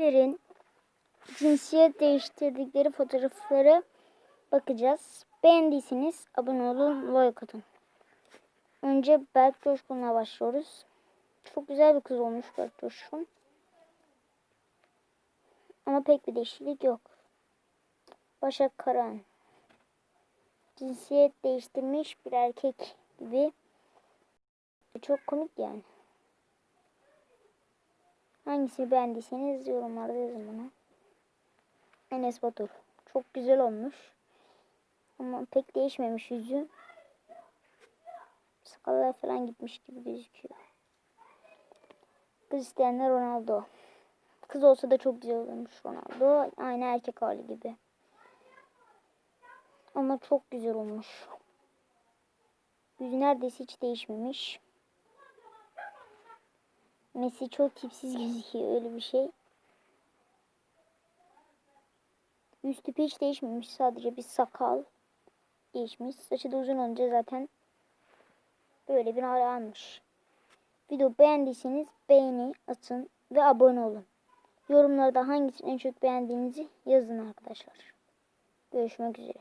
Lerin cinsiyet değiştirdikleri fotoğrafları bakacağız. Beğendiyseniz abone olun, like atın. Önce Berk Coşkun'la başlıyoruz. Çok güzel bir kız olmuş Berk Coşkun. Ama pek bir değişiklik yok. Başak Karan. Cinsiyet değiştirmiş bir erkek gibi. Çok komik yani. Hangisini beğendiyseniz yorumlarda yazın bana. Enes Batur. Çok güzel olmuş. Ama pek değişmemiş yüzü. Sakallar falan gitmiş gibi gözüküyor. Kız isteyenler Ronaldo. Kız olsa da çok güzel olurmuş Ronaldo. Aynı erkek hali gibi. Ama çok güzel olmuş. Yüzü neredeyse hiç değişmemiş. Messi çok tipsiz gözüküyor öyle bir şey. Yüz tipi hiç değişmemiş. Sadece bir sakal değişmiş. Saçı da uzun olunca zaten böyle bir hale almış. Video beğendiyseniz beğeni atın ve abone olun. Yorumlarda hangisini en çok beğendiğinizi yazın arkadaşlar. Görüşmek üzere.